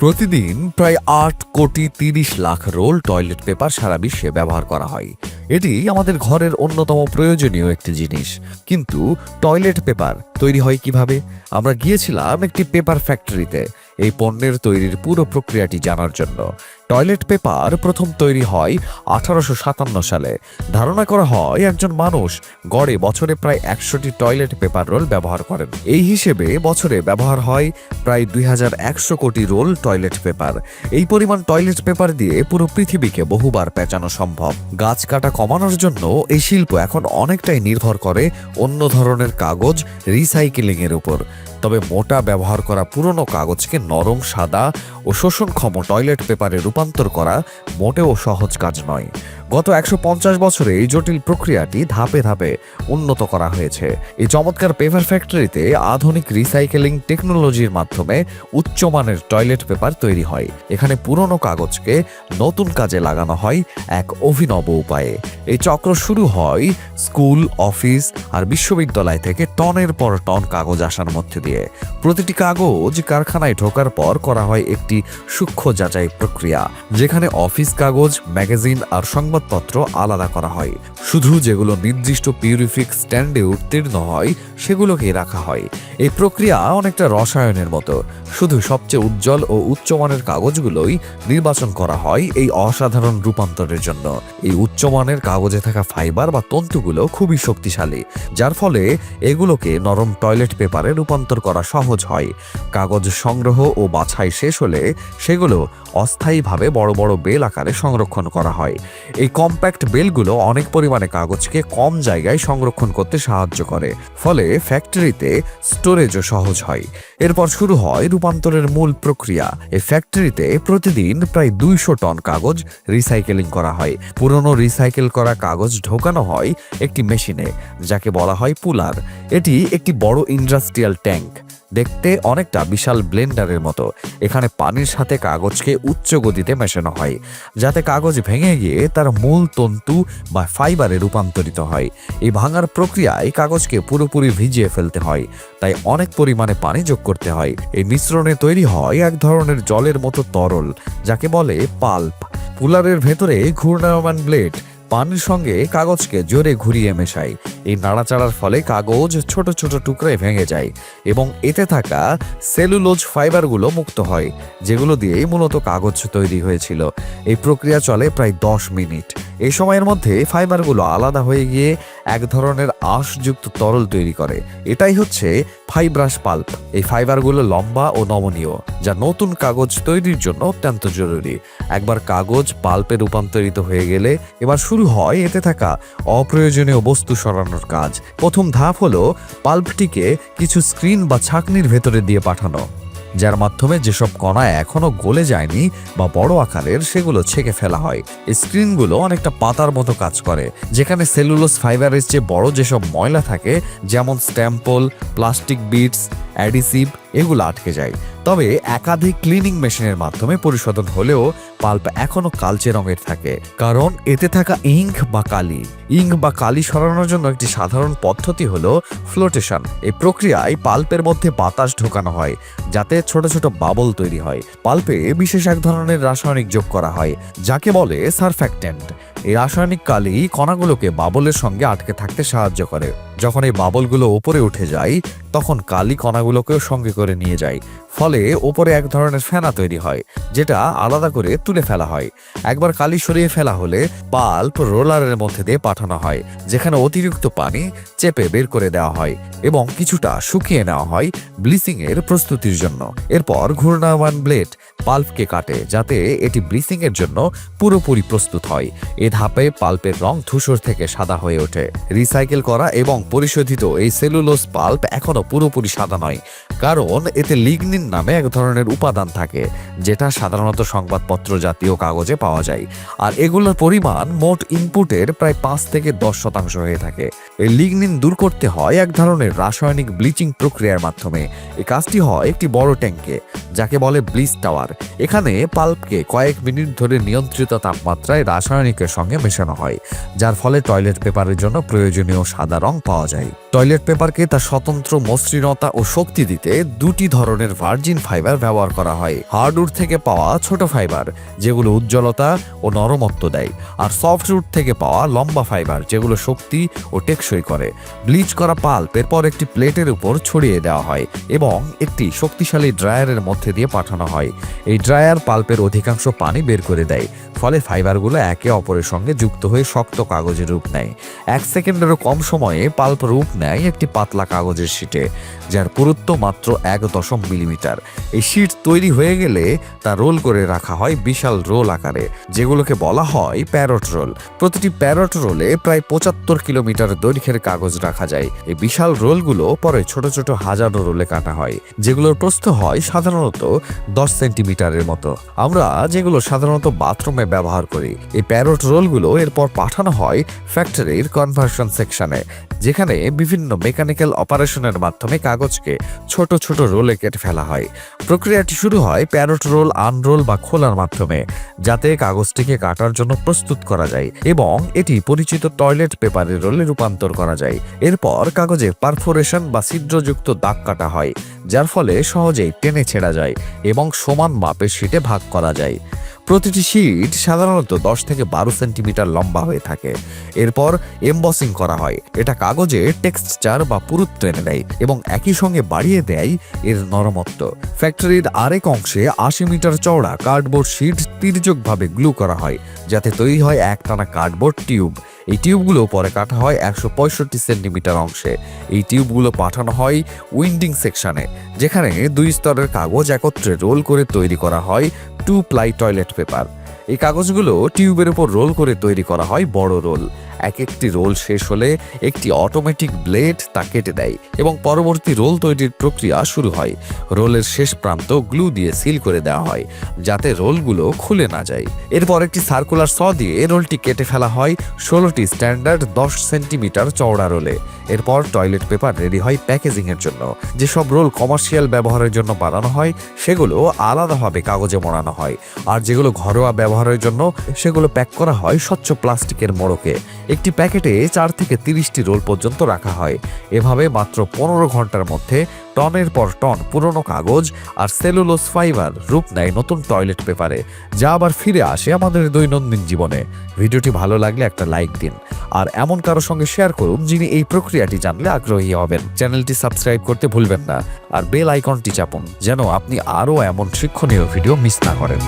প্রতিদিন প্রায় আট কোটি তিরিশ লাখ রোল টয়লেট পেপার সারা বিশ্বে ব্যবহার করা হয়। এটি আমাদের ঘরের অন্যতম প্রয়োজনীয় একটি জিনিস। কিন্তু টয়লেট পেপার তৈরি হয় কীভাবে? আমরা গিয়েছিলাম একটি পেপার ফ্যাক্টরিতে। এই পণ্যের তৈরির পুরো প্রক্রিয়াটি জানার জন্য। টয়লেট পেপার প্রথম তৈরি হয় আঠারোশো সাতান্ন সালে। ধারণা করা হয় একজন মানুষ গড়ে বছরে প্রায় একশোটি টয়লেট পেপার রোল ব্যবহার করেন। এই হিসেবে বছরে ব্যবহার হয় প্রায় দুই হাজার একশো কোটি রোল টয়লেট পেপার। এই পরিমাণ টয়লেট পেপার দিয়ে পুরো পৃথিবীকে বহুবার পেঁচানো সম্ভব। গাছ কাটা কমানোর জন্য এই শিল্প এখন অনেকটাই নির্ভর করে অন্য ধরনের কাগজ রিসাইকেলিং এর উপর। তবে মোটা ব্যবহার করা পুরনো কাগজকে নরম, সাদা ও শোষণক্ষম টয়লেট পেপারে রূপান্তর করা মোটেও সহজ কাজ নয়। গত একশো পঞ্চাশ বছরে এই জটিল প্রক্রিয়াটি ধাপে ধাপে উন্নত করা হয়েছে। এই চমৎকার পেপার ফ্যাক্টরিতে আধুনিক রিসাইকেলিং টেকনোলজির মাধ্যমে উচ্চমানের টয়লেট পেপার তৈরি হয়। এখানে পুরনো কাগজকে নতুন কাজে লাগানো হয় এক অভিনব উপায়ে। এই চক্র শুরু হয় স্কুল, অফিস আর বিশ্ববিদ্যালয় থেকে টনের পর টন কাগজ আসার মধ্যে দিয়ে। প্রতিটি কাগজ কারখানায় ঢোকার পর করা হয় একটি সূক্ষ্ম যাচাই প্রক্রিয়া, যেখানে অফিস কাগজ, ম্যাগাজিন আর সংবাদপত্র আলাদা করা হয়। শুধু যেগুলো নির্দিষ্ট পিউরিফিক স্ট্যান্ডে উত্তীর্ণ হয়, সেগুলোকে রাখা হয়। এই প্রক্রিয়া অনেকটা রসায়নের মতো। শুধু সবচেয়ে উজ্জ্বল ও উচ্চমানের কাগজগুলোই নির্বাচন করা হয় এই অসাধারণ রূপান্তরের জন্য। এই উচ্চমানের কাগজে থাকা ফাইবার বা তন্তুগুলো খুবই শক্তিশালী, যার ফলে এগুলোকে নরম টয়লেট পেপারে রূপান্তর করা সহজ হয়। কাগজ সংগ্রহ ও বাছাই শেষ হলে সেগুলো অস্থায়ীভাবে বড় বড় বেল আকারে সংরক্ষণ করা হয়। এই কম্প্যাক্ট বেলগুলো অনেক পরিমাণে কাগজকে কম জায়গায় সংরক্ষণ করতে সাহায্য করে, ফলে ফ্যাক্টরিতে স্টোরেজও সহজ হয়। এরপর শুরু হয় রূপান্তরের মূল প্রক্রিয়া। এই ফ্যাক্টরিতে প্রতিদিন প্রায় দুইশো টন কাগজ রিসাইকেলিং করা হয়। পুরনো রিসাইকেল করা কাগজ ঢোকানো হয় একটি মেশিনে, যাকে বলা হয় পুলার। এটি একটি বড় ইন্ডাস্ট্রিয়াল ট্যাঙ্ক দেখতে অনেকটা বিশাল ব্লেন্ডারের মতো। এখানে পানির সাথে কাগজকে উচ্চ গতিতে মেশানো হয়, যাতে কাগজ ভেঙে গিয়ে তার মূল তন্তু বা ফাইবারে রূপান্তরিত হয়। এই ভাঙার প্রক্রিয়ায় কাগজকে পুরোপুরি ভিজিয়ে ফেলতে হয়, তাই অনেক পরিমাণে পানি যোগ করতে হয়। এই মিশ্রণে তৈরি হয় এক ধরনের জলের মতো তরল, যাকে বলে পাল্প। পুলারের ভেতরে ঘূর্ণায়মান ব্লেড পানির সঙ্গে কাগজকে জোরে ঘুরিয়ে মেশায়। এই নাড়াচাড়ার ফলে কাগজ ছোট ছোট টুকরায় ভেঙে যায় এবং এতে থাকা সেলুলোজ ফাইবারগুলো মুক্ত হয়, যেগুলো দিয়েই মূলত কাগজ তৈরি হয়েছিল। এই প্রক্রিয়া চলে প্রায় দশ মিনিট। এই সময়ের মধ্যে ফাইবারগুলো আলাদা হয়ে গিয়ে এক ধরনের আঁশযুক্ত তরল তৈরি করে। এটাই হচ্ছে ফাইব্রাস পাল্প। এই ফাইবারগুলো লম্বা ও নমনীয়, যা নতুন কাগজ তৈরির জন্য অত্যন্ত জরুরি। একবার কাগজ পাল্পে রূপান্তরিত হয়ে গেলে এবার শুরু হয় এতে থাকা অপ্রয়োজনীয় বস্তু সরানোর কাজ। প্রথম ধাপ হলো পাল্পটিকে কিছু স্ক্রিন বা ছাকনির ভেতরে দিয়ে পাঠানো। যার মাধ্যমে যেসব কণা এখনও গলে যায়নি বা বড় আকারের, সেগুলো ছেঁকে ফেলা হয়। স্ক্রিনগুলো অনেকটা পাতার মতো কাজ করে, যেখানে সেলুলোস ফাইবারের চেয়ে বড় যেসব ময়লা থাকে, যেমন স্ট্যাম্পল, প্লাস্টিক বিটস, অ্যাডিসিভ এগুলো আটকে যায়। তবে একাধিক ক্লিনিং মেশিনের মাধ্যমে পরিশোধন হলেও পাল্প এখনও কালচে রঙের থাকে। কারণ এতে থাকা ইঙ্ক বা কালি। ইঙ্ক বা কালি সরানোর জন্য একটি সাধারণ পদ্ধতি হল ফ্লোটেশন এই প্রক্রিয়ায় পাল্পের মধ্যে বাতাস ঢোকানো হয়, যাতে ছোট ছোট বাবল তৈরি হয়। পাল্পে বিশেষ এক ধরনের রাসায়নিক যোগ করা হয়, যাকে বলে সারফ্যাক্টেন্ট এই রাসায়নিক কালি কণাগুলোকে বাবলের সঙ্গে আটকে থাকতে সাহায্য করে। যখন এই বাবলগুলো ওপরে উঠে যায়, তখন কালি কণাগুলোকেও সঙ্গে করে নিয়ে যায়। ফলে ওপরে এক ধরনের ফেনা তৈরি হয়, যেটা আলাদা করে তুলে ফেলা হয়। একবার কালি সরিয়ে ফেলা হলে পাল্প রোলারের মধ্যে দিয়ে পাঠানো হয়, যেখানে অতিরিক্ত পানি চেপে বের করে দেওয়া হয় এবং কিছুটা শুকিয়ে নেওয়া হয় ব্লিচিং এর প্রস্তুতির জন্য। এরপর ঘূর্ণায়মান ব্লেড পাল্পকে কাটে, যাতে এটি ব্লিচিং এর জন্য পুরোপুরি প্রস্তুত হয়। এ ধাপে পাল্পের রং ধূসর থেকে সাদা হয়ে ওঠে। রিসাইকেল করা এবং পরিশোধিত এই সেলুলোজ পাল্প এখনও পুরোপুরি সাদা নয়, কারণ এতে লিগনিন নামে এক ধরনের উপাদান থাকে, যেটা সাধারণত সংবাদপত্র জাতীয় কাগজে পাওয়া যায়। আর এগুলোর পরিমাণ মোট ইনপুটের প্রায় পাঁচ থেকে দশ শতাংশ হয়ে থাকে। এই লিগনিন দূর করতে হয় এক ধরনের রাসায়নিক ব্লিচিং প্রক্রিয়ার মাধ্যমে। এই কাজটি হয় একটি বড় ট্যাঙ্কে যাকে বলে ব্লিচ টাওয়ার। এখানে পাল্পকে কয়েক মিনিট ধরে নিয়ন্ত্রিত তাপমাত্রায় রাসায়নিকের সঙ্গে মেশানো হয়, যার ফলে টয়লেট পেপারের জন্য প্রয়োজনীয় সাদা রং পাওয়া যায়। টয়লেট পেপারকে তার স্বতন্ত্র মসৃণতা ও শক্তি দিতে দুটি ধরনের ভার্জিন ফাইবার ব্যবহার করা হয়। হার্ডউড থেকে পাওয়া ছোট ফাইবার, যেগুলো উজ্জ্বলতা ও নরমত্ব দেয়, আর সফট রুট থেকে পাওয়া লম্বা ফাইবার, যেগুলো শক্তি ও টেকসই করে। ব্লিচ করা পাল্প এরপর একটি প্লেটের উপর ছড়িয়ে দেওয়া হয় এবং একটি শক্তিশালী ড্রায়ারের মধ্যে দিয়ে পাঠানো হয়। এই ড্রায়ার পাল্পের অধিকাংশ পানি বের করে দেয়, ফলে ফাইবারগুলো একে অপরের সঙ্গে যুক্ত হয়ে শক্ত কাগজের রূপ নেয়। এক সেকেন্ডেরও কম সময়ে পাল্প রূপ নেয় একটি পাতলা কাগজের শিটে, যার পুরুত্ব মাত্র এক দশম মিলিমিটার। এই শিট তৈরি হয়ে গেলে তা রোল করে রাখা হয় বিশাল রোল আকারে, যেগুলোকে বলা হয় প্যারট রোল। প্রতিটি প্যারট রোলে প্রায় পঁচাত্তর কিলোমিটার দৈর্ঘ্যের কাগজ রাখা যায়। এই বিশাল রোলগুলো পরে ছোট ছোট হাজারো রোলে কাটা হয়, যেগুলোর প্রস্থ হয় সাধারণত দশ সেন্টিমিটারের মতো। আমরা যেগুলো সাধারণত বাথরুমে ব্যবহার করি, এই প্যারট রোলগুলো এরপর পাঠানো হয় ফ্যাক্টরির কনভার্সন সেকশনে যেখানে বিভিন্ন মেকানিক্যাল অপারেশনের মাধ্যমে কাগজকে ছোট ছোট রোলে কেটে ফেলা হয়। প্রক্রিয়াটি শুরু হয় প্যারট রোল, আনরোল বা খোলার মাধ্যমে, যাতে কাগজটিকে কাটার জন্য প্রস্তুত করা যায় এবং এটি পরিচিত টয়লেট পেপারের রোলে রূপান্তর করা যায়। এরপর কাগজে পারফোরেশন বা ছিদ্রযুক্ত দাগ কাটা হয়, যার ফলে সহজেই টেনে ছেঁড়া যায় এবং সমান মাপের শিটে ভাগ করা যায়। প্রতিটি শিট সাধারণত দশ থেকে বারো সেন্টিমিটার লম্বা হয়ে থাকে। এরপর এমবসিং করা হয়। এটা কাগজে টেক্সচার বা পুরুত্ব এনে দেয় এবং একই সঙ্গে বাড়িয়ে দেয় এর নরমত্ব। ফ্যাক্টরির আরেক অংশে আশি মিটার চওড়া কার্ডবোর্ড শিট তির্যকভাবে গ্লু করা হয়, যাতে তৈরি হয় একটানা কার্ডবোর্ড টিউব। এই টিউবগুলো পরে কাটা হয় একশো পঁয়ষট্টি সেন্টিমিটার অংশে। এই টিউবগুলো পাঠানো হয় উইন্ডিং সেকশনে, যেখানে দুই স্তরের কাগজ একত্রে রোল করে তৈরি করা হয় টু প্লাই টয়লেট পেপার। এই কাগজগুলো টিউবের উপর রোল করে তৈরি করা হয় বড় রোল। এক একটি রোল শেষ হলে একটি অটোমেটিক ব্লেড তা কেটে দেয় এবং পরবর্তী রোল তৈরির প্রক্রিয়া শুরু হয়। রোলের শেষ প্রান্ত গ্লু দিয়ে সিল করে দেওয়া হয়, যাতে রোলগুলো খুলে না যায়। এরপর একটি সার্কুলার স দিয়ে রোলটি কেটে ফেলা হয় ষোলোটি স্ট্যান্ডার্ড দশ সেন্টিমিটার চওড়া রোলে। এরপর টয়লেট পেপার রেডি হয় প্যাকেজিং এর জন্য। যেসব রোল কমার্শিয়াল ব্যবহারের জন্য বানানো হয়, সেগুলো আলাদাভাবে কাগজে মোড়ানো হয়। আর যেগুলো ঘরোয়া ব্যবহারের জন্য, সেগুলো প্যাক করা হয় স্বচ্ছ প্লাস্টিকের মোড়কে। একটি প্যাকেটে চার থেকে তিরিশটি রোল পর্যন্ত রাখা হয়। এভাবে মাত্র পনেরো ঘণ্টার মধ্যে টনের পর টন পুরনো কাগজ আর সেলুলোস ফাইবার রূপ নেয় নতুন টয়লেট পেপারে, যা আবার ফিরে আসে আমাদের দৈনন্দিন জীবনে। ভিডিওটি ভালো লাগলে একটা লাইক দিন। আর এমন কারও সঙ্গে শেয়ার করুন যিনি এই প্রক্রিয়াটি জানলে আগ্রহী হবেন। চ্যানেলটি সাবস্ক্রাইব করতে ভুলবেন না। আর বেল আইকনটি চাপুন, যেন আপনি আরও এমন শিক্ষণীয় ভিডিও মিস না করেন।